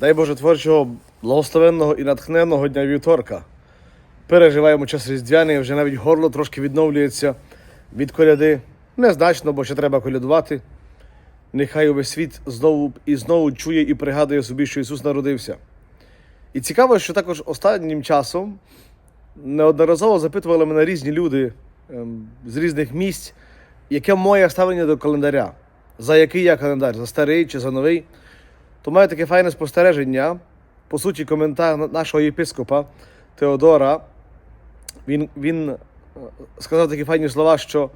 Дай Боже творчого, благословенного і натхненного дня вівторка. Переживаємо час різдвяний, вже навіть горло трошки відновлюється від коляди. Незначно, бо ще треба колядувати. Нехай увесь світ знову і знову чує і пригадує собі, що Ісус народився. І цікаво, що також останнім часом неодноразово запитували мене різні люди ем, з різних місць, яке моє ставлення до календаря. За який я календар, за старий чи за новий. То маю таке файне спостереження. По суті, коментар нашого єпископа Теодора. Він, він е, сказав такі файні слова, що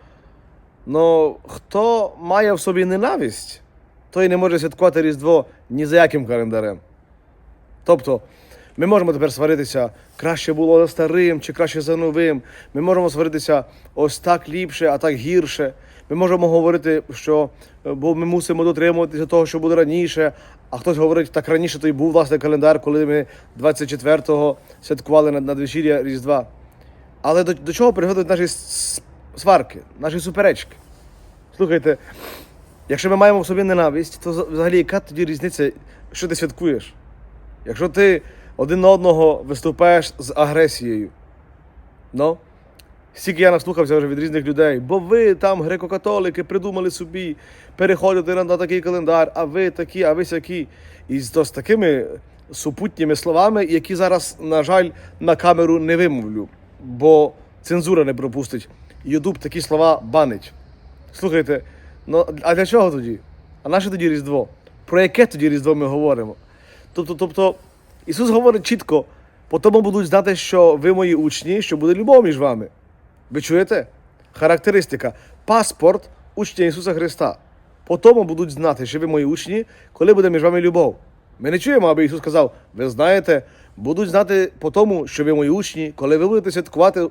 ну, хто має в собі ненависть, той не може святкувати Різдво ні за яким календарем. Тобто, ми можемо тепер сваритися, краще було за старим чи краще за новим. Ми можемо сваритися ось так ліпше, а так гірше. Ми можемо говорити, що е, бо ми мусимо дотримуватися того, що буде раніше. А хтось говорить, так раніше то й був власне календар, коли ми 24-го святкували над- надвечір'я Різдва. Але до, до чого приводять наші сварки, наші суперечки? Слухайте, якщо ми маємо в собі ненависть, то взагалі яка тоді різниця, що ти святкуєш? Якщо ти один одного виступаєш з агресією, ну, стільки я наслухався вже від різних людей, бо ви там, греко-католики, придумали собі переходити на такий календар, а ви такі, а ви сякі. І з, то, з такими супутніми словами, які зараз, на жаль, на камеру не вимовлю, бо цензура не пропустить. Ютуб такі слова банить. Слухайте, ну а для чого тоді? А наше тоді Різдво? Про яке тоді Різдво ми говоримо? Тобто, тобто Ісус говорить чітко, по тому будуть знати, що ви мої учні, що буде любов між вами. Ви чуєте? Характеристика. Паспорт учня Ісуса Христа. По тому будуть знати, що ви мої учні, коли буде між вами любов. Ми не чуємо, аби Ісус сказав, ви знаєте, будуть знати по тому, що ви мої учні, коли ви будете святкувати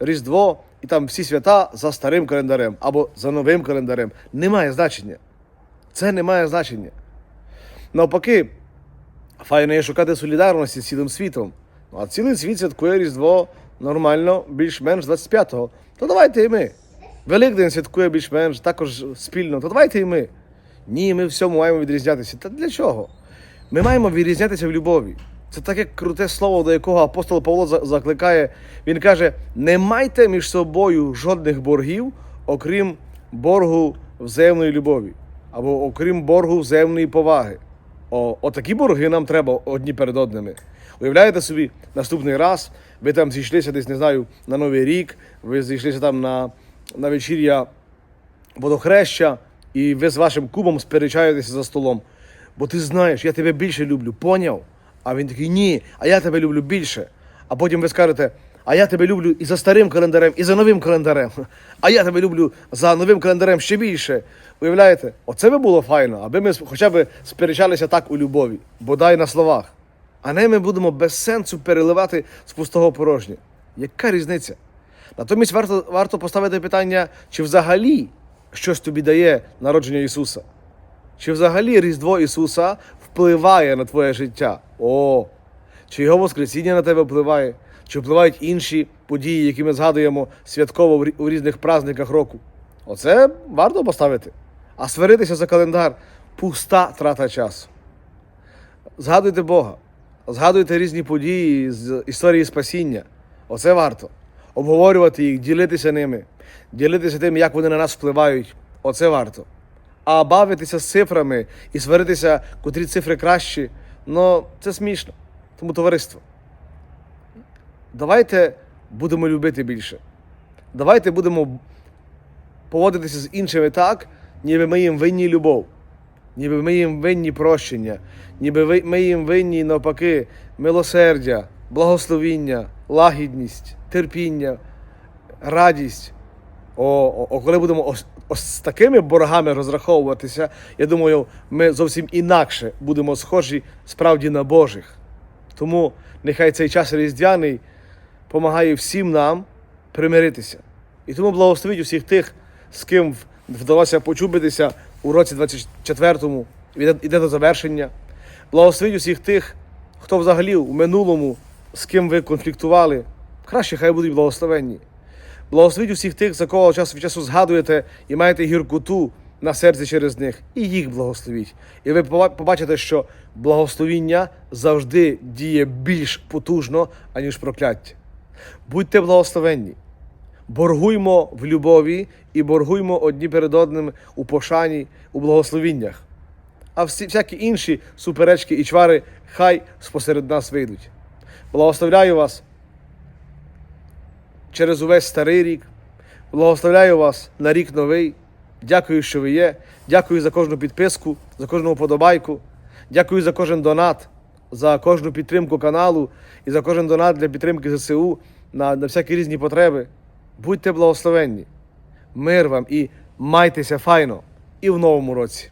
Різдво і там всі свята за старим календарем або за новим календарем. Немає значення. Це не має значення. Навпаки, файно є шукати солідарності з цілим світом. Ну, а цілий світ святкує Різдво нормально, більш-менш 25-го. То давайте і ми. Великдень святкує більш-менш також спільно. То давайте і ми. Ні, ми всьому маємо відрізнятися. Та для чого? Ми маємо відрізнятися в любові. Це таке круте слово, до якого апостол Павло закликає. Він каже: не майте між собою жодних боргів, окрім боргу взаємної любові, або окрім боргу взаємної поваги. О, отакі борги нам треба одні перед одними. Уявляєте собі, наступний раз ви там зійшлися десь, не знаю, на Новий рік, ви зійшлися там на, на вечір'я водохреща, і ви з вашим кумом сперечаєтеся за столом. Бо ти знаєш, я тебе більше люблю, поняв? А він такий, ні, а я тебе люблю більше. А потім ви скажете, а я тебе люблю і за старим календарем, і за новим календарем. А я тебе люблю за новим календарем ще більше. Уявляєте? Оце би було файно, аби ми хоча б сперечалися так у любові, бодай на словах. А не ми будемо без сенсу переливати з пустого порожнє. Яка різниця? Натомість варто, варто поставити питання, чи взагалі щось тобі дає народження Ісуса? Чи взагалі Різдво Ісуса впливає на твоє життя? О, чи його Воскресіння на тебе впливає? Чи впливають інші події, які ми згадуємо святково у різних праздниках року? Оце варто поставити. А сваритися за календар пуста трата часу. Згадуйте Бога, згадуйте різні події з історії спасіння. Оце варто. Обговорювати їх, ділитися ними, ділитися тим, як вони на нас впливають. Оце варто. А бавитися з цифрами і сваритися, котрі цифри кращі, ну це смішно. Тому товариство. Давайте будемо любити більше. Давайте будемо поводитися з іншими так, ніби ми їм винні любов, ніби ми їм винні прощення, ніби ми їм винні навпаки милосердя, благословіння, лагідність, терпіння, радість. О, о, коли будемо ось, ось з такими боргами розраховуватися, я думаю, ми зовсім інакше будемо схожі справді на Божих. Тому нехай цей час різдвяний допомагає всім нам примиритися. І тому благословіть усіх тих, з ким вдалося почубитися у році 24-му, іде, до завершення. Благословіть усіх тих, хто взагалі у минулому, з ким ви конфліктували. Краще хай будуть благословенні. Благословіть усіх тих, за кого час від часу згадуєте і маєте гіркоту, на серці через них, і їх благословіть. І ви побачите, що благословіння завжди діє більш потужно, аніж прокляття. Будьте благословенні. Боргуймо в любові і боргуймо одні перед одним у пошані, у благословіннях. А всі, всякі інші суперечки і чвари хай спосеред нас вийдуть. Благословляю вас через увесь старий рік. Благословляю вас на рік новий. Дякую, що ви є. Дякую за кожну підписку, за кожну вподобайку. Дякую за кожен донат, за кожну підтримку каналу і за кожен донат для підтримки ЗСУ на, на всякі різні потреби. Будьте благословенні. Мир вам і майтеся файно і в новому році.